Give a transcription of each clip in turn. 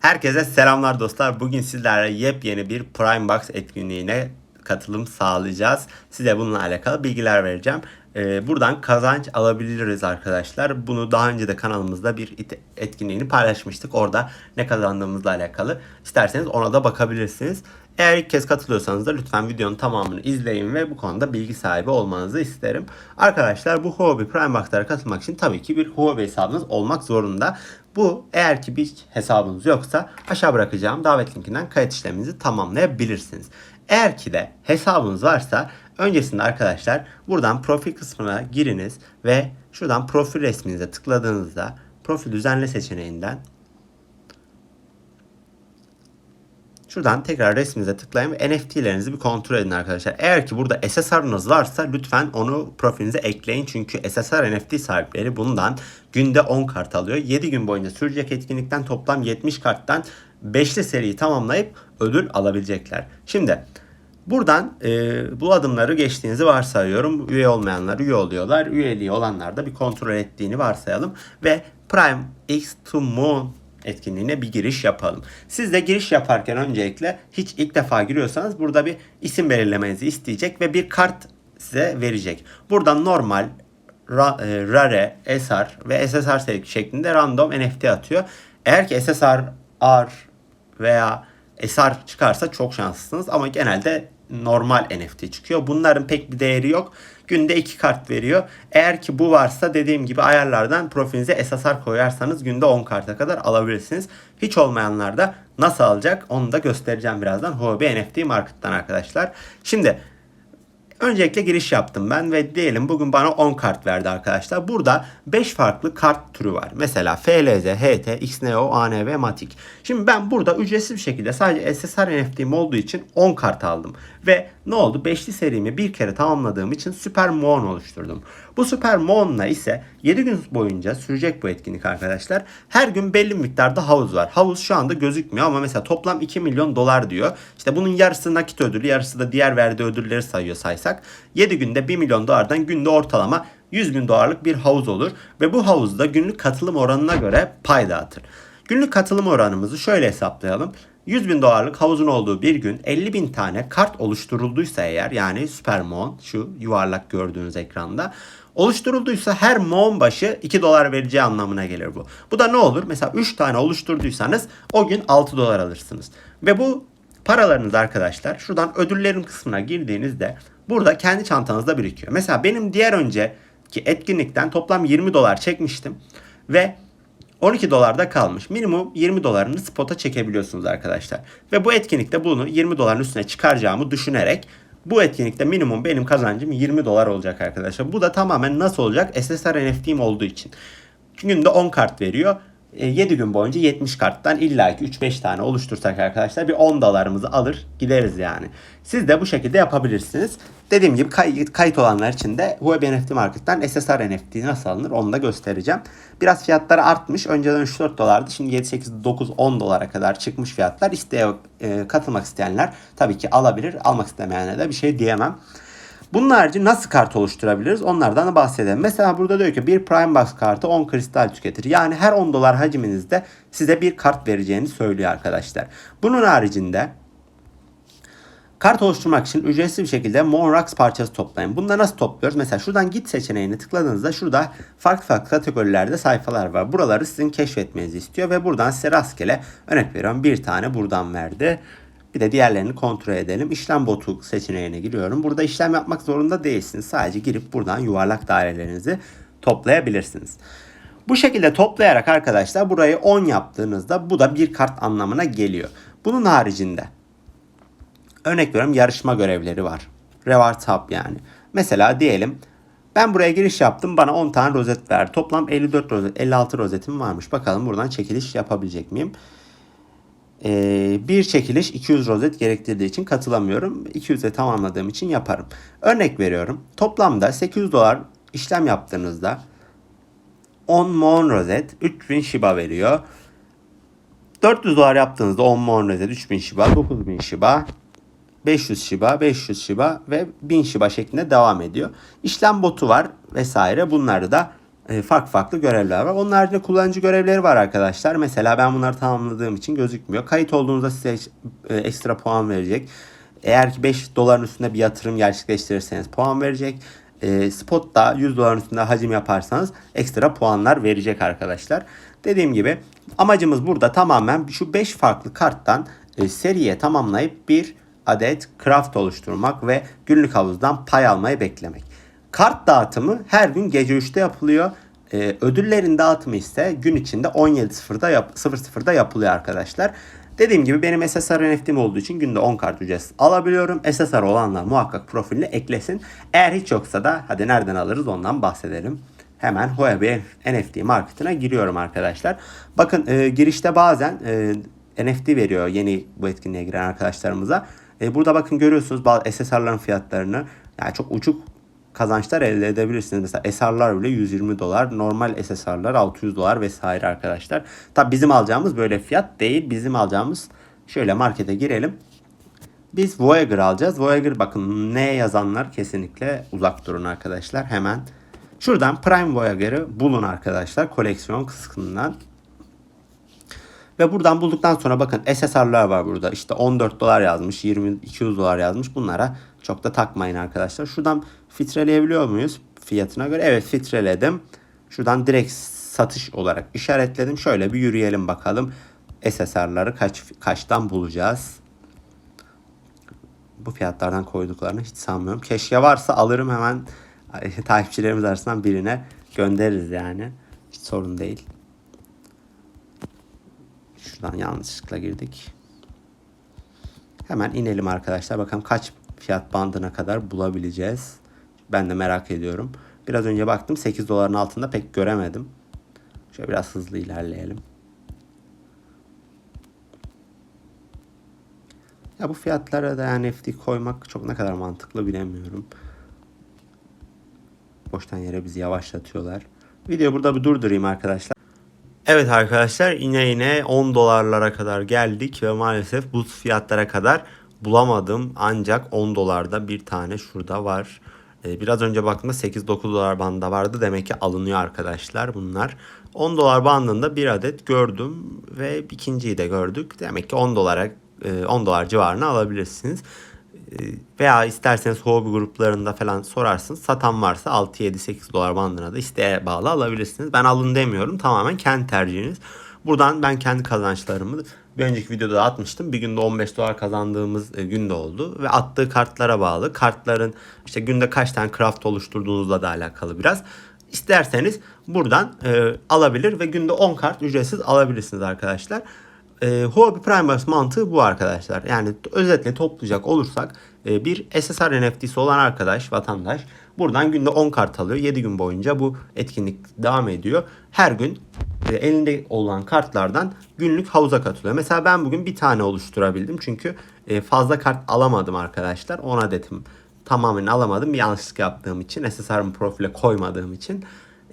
Herkese selamlar dostlar. Bugün sizlerle yepyeni bir Prime Box etkinliğine katılım sağlayacağız. Size bununla alakalı bilgiler vereceğim. Ee, buradan kazanç alabiliriz arkadaşlar. Bunu daha önce de kanalımızda bir etkinliğini paylaşmıştık. Orada ne kazandığımızla alakalı. İsterseniz ona da bakabilirsiniz. Eğer ilk kez katılıyorsanız da lütfen videonun tamamını izleyin ve bu konuda bilgi sahibi olmanızı isterim. Arkadaşlar bu Huobi Prime Box'lara katılmak için tabii ki bir Huobi hesabınız olmak zorunda. Bu eğer ki bir hesabınız yoksa aşağı bırakacağım davet linkinden kayıt işleminizi tamamlayabilirsiniz. Eğer ki de hesabınız varsa öncesinde arkadaşlar buradan profil kısmına giriniz ve şuradan profil resminize tıkladığınızda profil düzenle seçeneğinden Şuradan tekrar resminize tıklayın ve NFT'lerinizi bir kontrol edin arkadaşlar. Eğer ki burada SSR'ınız varsa lütfen onu profilinize ekleyin. Çünkü SSR NFT sahipleri bundan günde 10 kart alıyor. 7 gün boyunca sürecek etkinlikten toplam 70 karttan 5'li seriyi tamamlayıp ödül alabilecekler. Şimdi Buradan e, bu adımları geçtiğinizi varsayıyorum. Üye olmayanlar üye oluyorlar. Üyeliği olanlar da bir kontrol ettiğini varsayalım. Ve Prime X to Moon etkinliğine bir giriş yapalım. Siz de giriş yaparken öncelikle hiç ilk defa giriyorsanız burada bir isim belirlemenizi isteyecek ve bir kart size verecek. Buradan normal, ra, e, rare, SR ve SSR şeklinde random NFT atıyor. Eğer ki SSR, R veya SR çıkarsa çok şanslısınız ama genelde normal NFT çıkıyor. Bunların pek bir değeri yok. Günde 2 kart veriyor. Eğer ki bu varsa dediğim gibi ayarlardan profilinize SSR koyarsanız günde 10 karta kadar alabilirsiniz. Hiç olmayanlar da nasıl alacak onu da göstereceğim birazdan. Huobi NFT Market'tan arkadaşlar. Şimdi Öncelikle giriş yaptım ben ve diyelim bugün bana 10 kart verdi arkadaşlar. Burada 5 farklı kart türü var. Mesela FLZ, HT, XNEO, ANV, Matic. Şimdi ben burada ücretsiz bir şekilde sadece SSR NFT'm olduğu için 10 kart aldım. Ve ne oldu? 5'li serimi bir kere tamamladığım için Super Moon oluşturdum. Bu Super Moon'la ise 7 gün boyunca sürecek bu etkinlik arkadaşlar. Her gün belli miktarda havuz var. Havuz şu anda gözükmüyor ama mesela toplam 2 milyon dolar diyor. İşte bunun yarısı nakit ödülü, yarısı da diğer verdiği ödülleri sayıyor saysak. 7 günde 1 milyon dolardan günde ortalama 100 bin dolarlık bir havuz olur. Ve bu havuzda günlük katılım oranına göre pay dağıtır. Günlük katılım oranımızı şöyle hesaplayalım. 100 bin dolarlık havuzun olduğu bir gün 50 bin tane kart oluşturulduysa eğer yani Supermon şu yuvarlak gördüğünüz ekranda oluşturulduysa her mon başı 2 dolar vereceği anlamına gelir bu. Bu da ne olur? Mesela 3 tane oluşturduysanız o gün 6 dolar alırsınız. Ve bu paralarınız arkadaşlar şuradan ödüllerim kısmına girdiğinizde burada kendi çantanızda birikiyor. Mesela benim diğer önceki etkinlikten toplam 20 dolar çekmiştim ve 12 dolarda kalmış. Minimum 20 dolarını spota çekebiliyorsunuz arkadaşlar. Ve bu etkinlikte bunu 20 doların üstüne çıkaracağımı düşünerek bu etkinlikte minimum benim kazancım 20 dolar olacak arkadaşlar. Bu da tamamen nasıl olacak? SSR NFT'm olduğu için. Günde 10 kart veriyor. 7 gün boyunca 70 karttan illaki 3-5 tane oluştursak arkadaşlar bir 10 dolarımızı alır gideriz yani. Siz de bu şekilde yapabilirsiniz. Dediğim gibi kayıt, kayıt olanlar için de Huobi NFT Market'tan SSR NFT nasıl alınır onu da göstereceğim. Biraz fiyatları artmış. Önceden 3-4 dolardı. Şimdi 7, 8, 9, 10 dolara kadar çıkmış fiyatlar. İsteye, e, katılmak isteyenler tabii ki alabilir. Almak istemeyenlere de bir şey diyemem. Bunun harici nasıl kart oluşturabiliriz onlardan da bahsedelim. Mesela burada diyor ki bir Prime Box kartı 10 kristal tüketir. Yani her 10 dolar hacminizde size bir kart vereceğini söylüyor arkadaşlar. Bunun haricinde Kart oluşturmak için ücretsiz bir şekilde Monrax parçası toplayın. Bunu da nasıl topluyoruz? Mesela şuradan git seçeneğini tıkladığınızda şurada farklı farklı kategorilerde sayfalar var. Buraları sizin keşfetmenizi istiyor ve buradan size rastgele örnek veriyorum bir tane buradan verdi. Bir de diğerlerini kontrol edelim. İşlem botu seçeneğine giriyorum. Burada işlem yapmak zorunda değilsiniz. Sadece girip buradan yuvarlak dairelerinizi toplayabilirsiniz. Bu şekilde toplayarak arkadaşlar burayı 10 yaptığınızda bu da bir kart anlamına geliyor. Bunun haricinde örnek veriyorum yarışma görevleri var. Reward Hub yani. Mesela diyelim ben buraya giriş yaptım bana 10 tane rozet verdi. Toplam 54 rozet 56 rozetim varmış. Bakalım buradan çekiliş yapabilecek miyim? Ee, bir çekiliş 200 rozet gerektirdiği için katılamıyorum. 200'e tamamladığım için yaparım. Örnek veriyorum. Toplamda 800 dolar işlem yaptığınızda 10 mon rozet 3000 shiba veriyor. 400 dolar yaptığınızda 10 mon rozet 3000 shiba 9000 shiba 500 Shiba, 500 Shiba ve 1000 Shiba şeklinde devam ediyor. İşlem botu var vesaire. Bunları da farklı farklı görevler var. Onun haricinde kullanıcı görevleri var arkadaşlar. Mesela ben bunları tamamladığım için gözükmüyor. Kayıt olduğunuzda size e, ekstra puan verecek. Eğer ki 5 doların üstünde bir yatırım gerçekleştirirseniz puan verecek. E, Spot'ta 100 doların üstünde hacim yaparsanız ekstra puanlar verecek arkadaşlar. Dediğim gibi amacımız burada tamamen şu 5 farklı karttan e, seriye tamamlayıp bir adet craft oluşturmak ve günlük havuzdan pay almayı beklemek. Kart dağıtımı her gün gece 3'te yapılıyor. Ee, ödüllerin dağıtımı ise gün içinde 17.00'da yap 00'da yapılıyor arkadaşlar. Dediğim gibi benim SSR NFT'm olduğu için günde 10 kart ücretsiz alabiliyorum. SSR olanlar muhakkak profiline eklesin. Eğer hiç yoksa da hadi nereden alırız ondan bahsedelim. Hemen Huobi NFT marketine giriyorum arkadaşlar. Bakın e, girişte bazen e, NFT veriyor yeni bu etkinliğe giren arkadaşlarımıza. E, burada bakın görüyorsunuz bazı SSR'ların fiyatlarını. Yani çok uçuk kazançlar elde edebilirsiniz. Mesela SR'lar bile 120 dolar, normal SSR'lar 600 dolar vesaire arkadaşlar. Tabi bizim alacağımız böyle fiyat değil. Bizim alacağımız şöyle markete girelim. Biz Voyager alacağız. Voyager bakın ne yazanlar kesinlikle uzak durun arkadaşlar. Hemen şuradan Prime Voyager'ı bulun arkadaşlar koleksiyon kısmından. Ve buradan bulduktan sonra bakın SSR'lar var burada. İşte 14 dolar yazmış, 20 200 dolar yazmış. Bunlara çok da takmayın arkadaşlar. Şuradan filtreleyebiliyor muyuz fiyatına göre? Evet filtreledim. Şuradan direkt satış olarak işaretledim. Şöyle bir yürüyelim bakalım. SSR'ları kaç kaçtan bulacağız? Bu fiyatlardan koyduklarını hiç sanmıyorum. Keşke varsa alırım hemen takipçilerimiz arasından birine göndeririz yani. Hiç sorun değil. Şuradan yanlışlıkla girdik. Hemen inelim arkadaşlar. Bakalım kaç fiyat bandına kadar bulabileceğiz. Ben de merak ediyorum. Biraz önce baktım 8 doların altında pek göremedim. Şöyle biraz hızlı ilerleyelim. Ya bu fiyatlara da NFT koymak çok ne kadar mantıklı bilemiyorum. Boştan yere bizi yavaşlatıyorlar. Videoyu burada bir durdurayım arkadaşlar. Evet arkadaşlar yine yine 10 dolarlara kadar geldik ve maalesef bu fiyatlara kadar bulamadım. Ancak 10 dolarda bir tane şurada var. Ee, biraz önce baktığımda 8-9 dolar bandında vardı. Demek ki alınıyor arkadaşlar bunlar. 10 dolar bandında bir adet gördüm ve ikinciyi de gördük. Demek ki 10 dolara 10 e, dolar civarına alabilirsiniz. E, veya isterseniz hobi gruplarında falan sorarsınız. Satan varsa 6, 7, 8 dolar bandına da isteğe bağlı alabilirsiniz. Ben alın demiyorum. Tamamen kendi tercihiniz. Buradan ben kendi kazançlarımı bir önceki videoda da atmıştım. Bir günde 15 dolar kazandığımız e, günde oldu. Ve attığı kartlara bağlı. Kartların işte günde kaç tane craft oluşturduğunuzla da alakalı biraz. İsterseniz buradan e, alabilir ve günde 10 kart ücretsiz alabilirsiniz arkadaşlar. E, Huobi Primaris mantığı bu arkadaşlar. Yani özetle toplayacak olursak e, bir SSR NFT'si olan arkadaş, vatandaş buradan günde 10 kart alıyor. 7 gün boyunca bu etkinlik devam ediyor. Her gün e, elinde olan kartlardan günlük havuza katılıyor. Mesela ben bugün bir tane oluşturabildim. Çünkü e, fazla kart alamadım arkadaşlar. 10 adetim tamamen alamadım. Bir yanlışlık yaptığım için. SSR'ımı profile koymadığım için.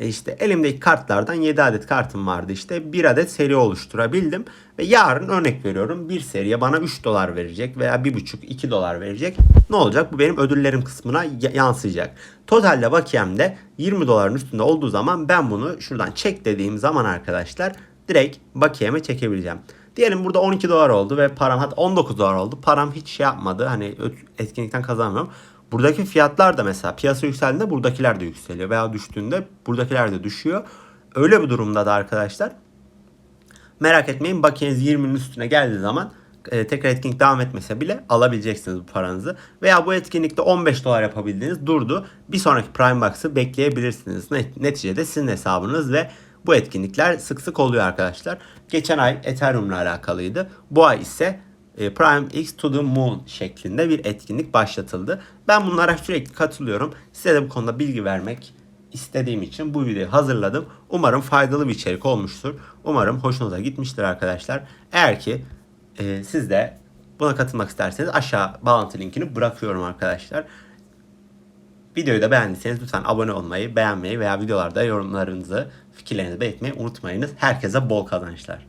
E işte elimdeki kartlardan 7 adet kartım vardı işte. Bir adet seri oluşturabildim. Ve yarın örnek veriyorum bir seriye bana 3 dolar verecek veya 1,5-2 dolar verecek. Ne olacak? Bu benim ödüllerim kısmına yansıyacak. Totalde bakiyemde 20 doların üstünde olduğu zaman ben bunu şuradan çek dediğim zaman arkadaşlar direkt bakiyeme çekebileceğim. Diyelim burada 12 dolar oldu ve param hatta 19 dolar oldu. Param hiç şey yapmadı. Hani etkinlikten kazanmıyorum. Buradaki fiyatlar da mesela piyasa yükseldiğinde buradakiler de yükseliyor veya düştüğünde buradakiler de düşüyor. Öyle bir durumda da arkadaşlar merak etmeyin bakiyeniz 20'nin üstüne geldiği zaman e, tekrar etkinlik devam etmese bile alabileceksiniz bu paranızı. Veya bu etkinlikte 15 dolar yapabildiğiniz durdu. Bir sonraki Prime Box'ı bekleyebilirsiniz. Neticede sizin hesabınız ve bu etkinlikler sık sık oluyor arkadaşlar. Geçen ay Ethereum'la alakalıydı. Bu ay ise Prime X to the Moon şeklinde bir etkinlik başlatıldı. Ben bunlara sürekli katılıyorum. Size de bu konuda bilgi vermek istediğim için bu videoyu hazırladım. Umarım faydalı bir içerik olmuştur. Umarım hoşunuza gitmiştir arkadaşlar. Eğer ki e, siz de buna katılmak isterseniz aşağı bağlantı linkini bırakıyorum arkadaşlar. Videoyu da beğendiyseniz lütfen abone olmayı, beğenmeyi veya videolarda yorumlarınızı, fikirlerinizi belirtmeyi unutmayınız. Herkese bol kazançlar.